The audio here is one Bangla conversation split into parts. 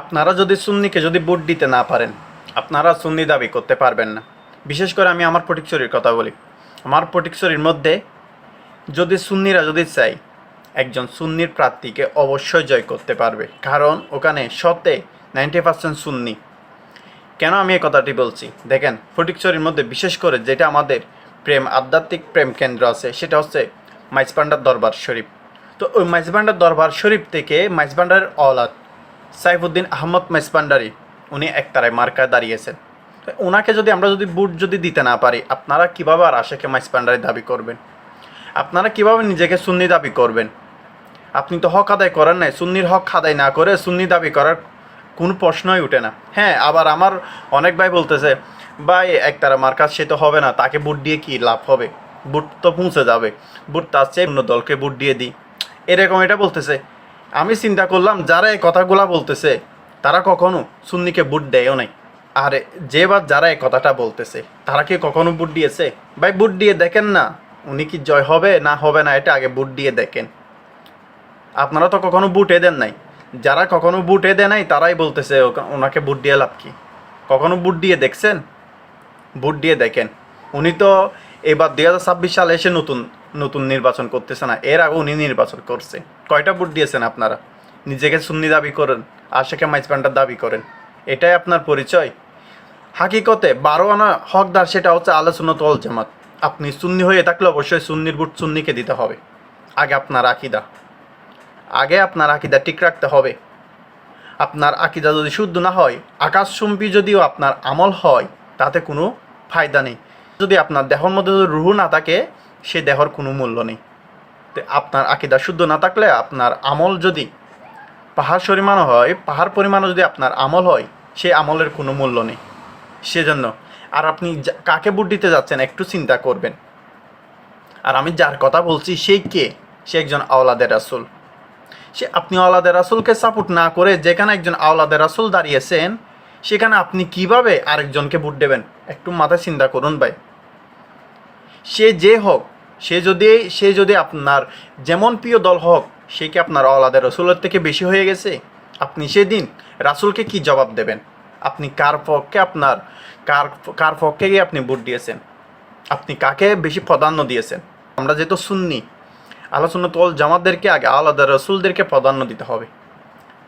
আপনারা যদি সুন্নিকে যদি ভোট দিতে না পারেন, আপনারা সুন্নি দাবি করতে পারবেন না। বিশেষ করে আমি আমার ফটিকছড়ির কথা বলি। আমার ফটিকছড়ির মধ্যে যদি সুন্নিরা যদি চাই একজন সুন্নির প্রার্থীকে অবশ্যই জয় করতে পারবে। কারণ ওখানে শতে নাইনটি পার্সেন্ট সুন্নি। কেন আমি এই কথাটি বলছি? দেখেন ফটিকছড়ির মধ্যে বিশেষ করে যেটা আমাদের প্রেম, আধ্যাত্মিক প্রেম কেন্দ্র আছে, সেটা হচ্ছে মাইজপান্ডার দরবার শরীফ। তো ওই মাইজপান্ডার দরবার শরীফ থেকে মাইজপান্ডারের অলাদ সাইফুদ্দিন আহমদ মাইজপান্ডারি উনি একতারায় মার্কায় দাঁড়িয়েছেন। ওনাকে যদি আমরা যদি বুট যদি দিতে না পারি, আপনারা কীভাবে আর আশেকে মাইজপান্ডারি দাবি করবেন? আপনারা কীভাবে নিজেকে সুন্নি দাবি করবেন? আপনি তো হক আদায় করেন নাই। সুন্নির হক আদায় না করে সুন্নি দাবি করার কোনো প্রশ্নই উঠে না। হ্যাঁ আবার আমার অনেক ভাই বলতেছে, ভাই একতারা মার্কাজ সে তো হবে না। তাকে বুট দিয়ে কি লাভ হবে? বুট তো পৌঁছে যাবে। বুট তার চেয়ে অন্য দলকে বুট দিয়ে দিই। এরকম এটা বলতেছে। আমি চিন্তা করলাম, যারা এই কথাগুলা বলতেছে, তারা কখনো সুন্নিকে বুট দেয়ও নাই। আর, যে যারা এই কথাটা বলতেছে, তারা কি কখনো বুট দিয়েছে? ভাই, বুট দিয়ে দেখেন না, উনি কি জয় হবে না হবে না, এটা আগে বুট দিয়ে দেখেন। আপনারা তো কখনো বুটে দেন নাই। যারা কখনো বুটে দেয় নাই, তারাই বলতেছে ওনাকে বুট দিয়ে লাভ কি? কখনো বুট দিয়ে দেখছেন? বুট দিয়ে দেখেন। উনি তো এবার দুই হাজার ছাব্বিশ সালে এসে নতুন নতুন নির্বাচন করতেছে না। এর আগে উনি নির্বাচন করছে। কয়টা বুট দিয়েছেন আপনারা? নিজেকে সুন্নি দাবি করেন আশেকে মাইজপান্ডার দাবি করেন। এটাই আপনার পরিচয়? হাকিকতে বারো আনা হকদার, সেটা হচ্ছে আলোচনা তল জামাত। আপনি সুন্নি হয়ে থাকলে অবশ্যই সুন্নির বুট সুন্নিকে দিতে হবে। আগে আপনার আকিদা। আগে আপনার আকিদা ঠিক রাখতে হবে। আপনার আকিদা যদি শুদ্ধ না হয়, আকাশচুম্বী যদিও আপনার আমল হয়, তাতে কোনো ফায়দা নেই। যদি আপনার দেহর মধ্যে যদি রুহু না থাকে, সে দেহর কোনো মূল্য নেই। তো আপনার আকিদা শুদ্ধ না থাকলে আপনার আমল যদি পাহাড় পরিমাণও হয়, পাহাড় পরিমাণও যদি আপনার আমল হয়, সে আমলের কোনো মূল্য নেই। সেজন্য আর আপনি কাকে বুট দিতে যাচ্ছেন একটু চিন্তা করবেন। আর আমি যার কথা বলছি সেই কে? সে একজন আওলাদের রাসুল। সে আপনি আওলাদের রাসুলকে সাপোর্ট না করে যেখানে একজন আওলাদের রাসুল দাঁড়িয়েছেন সেখানে আপনি কীভাবে আরেকজনকে ভোট দেবেন? একটু মাথায় চিন্তা করুন ভাই। সে যে হোক, সে যদি সে যদি আপনার যেমন প্রিয় দল হোক, সে কি আপনার আওলাদের রসুলের থেকে বেশি হয়ে গেছে? আপনি সেদিন রাসুলকে কি জবাব দেবেন? আপনি কার পক্ষে আপনার, কার কার পক্ষে গিয়ে আপনি ভোট দিয়েছেন? আপনি কাকে বেশি প্রাধান্য দিয়েছেন? আমরা যেহেতু শুননি আলোচনা তল জামাতদেরকে আগে আলাদা রসুলদেরকে প্রাধান্য দিতে হবে।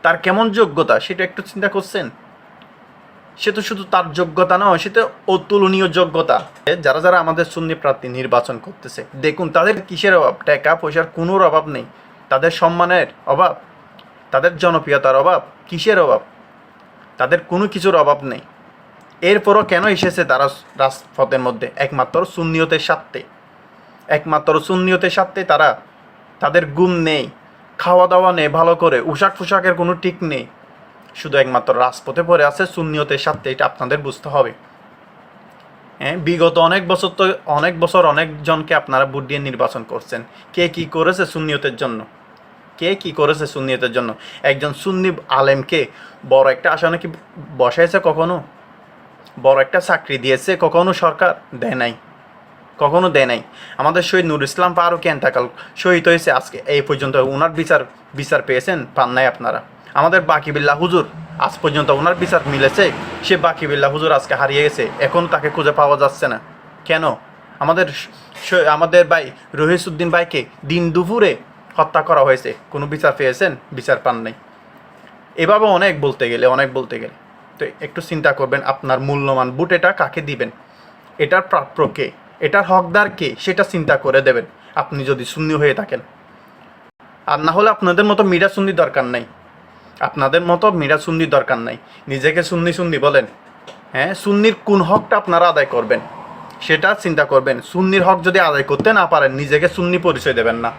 তার কেমন যোগ্যতা সেটা একটু চিন্তা করছেন? সে তো শুধু তার যোগ্যতা নয়, সে তো অতুলনীয় যোগ্যতা। যারা যারা আমাদের সুন্নি প্রার্থী নির্বাচন করতেছে, দেখুন, তাদের কিসের অভাব? টাকা, পয়সার কোনো অভাব নেই। তাদের সম্মানের অভাব, তাদের জনপ্রিয়তার অভাব, কিসের অভাব? তাদের কোনো কিছুর অভাব নেই। এরপরও কেন এসেছে তারা রাজপথের মধ্যে? একমাত্র সুন্নিয়তের স্বার্থে। একমাত্র সুন্নিয়তের স্বার্থে তারা, তাদের গুম নেই খাওয়া দাওয়া নেই, ভালো করে পোশাক পোশাকের কোনো ঠিক নেই। শুধু একমাত্র রাজপথে পড়ে আছে সুন্নিয়তের স্বার্থে, এটা আপনাদের বুঝতে হবে। হ্যাঁ বিগত অনেক বছর তো, অনেক বছর অনেকজনকে আপনারা ভোট দিয়ে নির্বাচন করছেন। কে কি করেছে সুন্নিয়তের জন্য? কে কি করেছে সুন্নিয়তের জন্য? একজন সুন্নি আলেমকে বড় একটা আসনে কি বসাইছে কখনো? বড় একটা চাকরি দিয়েছে, কখনো সরকার দেয় নাই। কখনো দেয় নাই। আমাদের শহীদ নুর ইসলাম ফারুক এন্তাকাল শহীদ হয়েছে আজকে। এই পর্যন্ত ওনার বিচার বিচার পেয়েছেন পান নাই আপনারা। আমাদের বাকিবিল্লা হুজুর, আজ পর্যন্ত ওনার বিচার মিলেছে, সে বাকিবিল্লা হুজুর আজকে হারিয়ে গেছে, এখন তাকে খুঁজে পাওয়া যাচ্ছে না। কেন? আমাদের আমাদের ভাই রহিসুদ্দিন ভাইকে দিন দুপুরে হত্যা করা হয়েছে। কোনো বিচার পেয়েছেন? বিচার পান নাই। এভাবে অনেক বলতে গেলে, অনেক বলতে গেলে। তো একটু চিন্তা করবেন, আপনার মূল্যমান বুট এটা কাকে দিবেন? এটার প্রাপ্য কে? এটার হকদার কে? সেটা চিন্তা করে দেবেন। আপনি যদি শূন্য হয়ে থাকেন। আর না হলে আপনাদের মতো মিরা সুন্নি দরকার নাই। আপনাদের মতো মিরা সুন্নি দরকার নাই। নিজেকে সুন্নি সুন্নি বলেন। হ্যাঁ সুন্নির কোন হকটা আপনারা আদায় করবেন? সেটা চিন্তা করবেন। সুন্নির হক যদি আদায় করতে না পারেন, নিজেকে সুন্নি পরিচয় দেবেন না।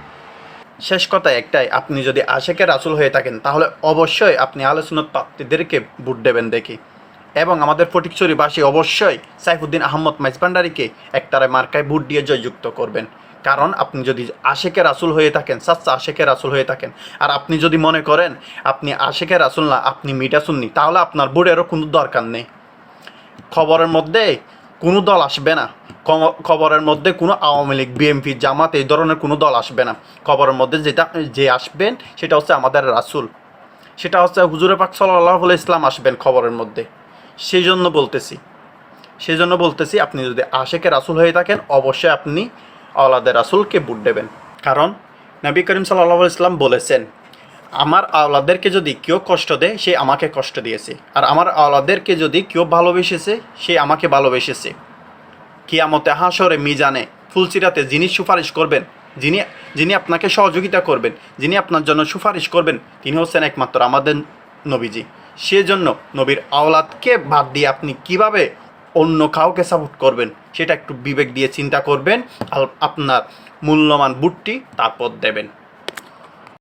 শেষ কথা একটাই, আপনি যদি আশেকে রাসুল হয়ে থাকেন, তাহলে অবশ্যই আপনি আলোচনার প্রার্থীদেরকে ভোট দেবেন দেখি। এবং আমাদের ফটিকছড়িবাসী অবশ্যই সাইফুদ্দিন আহমদ মাইজবান্ডারিকে একতারায় মার্কায় ভোট দিয়ে জয়যুক্ত করবেন। কারণ আপনি যদি আশেকে রাসুল হয়ে থাকেন, সাচ্চা আশেকে রাসুল হয়ে থাকেন, আর আপনি যদি মনে করেন আপনি আশেকে রাসুল না, আপনি মিটা শুননি তাহলে আপনার ভোটেরও কোনো দরকার নেই। খবরের মধ্যে কোনো দল আসবে না। খবরের মধ্যে কোনো আওয়ামী লীগ বিএনপি জামাত, এই ধরনের কোনো দল আসবে না। খবরের মধ্যে যেটা, যে আসবেন, সেটা হচ্ছে আমাদের রাসুল। সেটা হচ্ছে হুজুরে পাক সাল্লাহ ইসলাম আসবেন খবরের মধ্যে। সেই জন্য বলতেছি। সেই জন্য বলতেছি, আপনি যদি আশেকে রাসুল হয়ে থাকেন, অবশ্যই আপনি আওলাদের রাসুলকে বুট দেবেন। কারণ নবী করিম সাল্লাহ ইসলাম বলেছেন, আমার আওলাদেরকে যদি কেউ কষ্ট দেয়, সে আমাকে কষ্ট দিয়েছে। আর আমার আওলাদেরকে যদি কেউ ভালোবেসেছে, সে আমাকে ভালোবেসেছে। কিয়ামতে হাসরে মিজানে ফুলসিরাতে যিনি সুপারিশ করবেন, যিনি যিনি আপনাকে সহযোগিতা করবেন, যিনি আপনার জন্য সুপারিশ করবেন, তিনি হচ্ছেন একমাত্র আমাদের নবীজি। সেজন্য নবীর আওলাদকে বাদ দিয়ে আপনি কীভাবে অন্য কাউকে সাপোর্ট করবেন, সেটা একটু বিবেক দিয়ে চিন্তা করবেন আপনার মূল্যবান বুটটি তারপর দেবেন।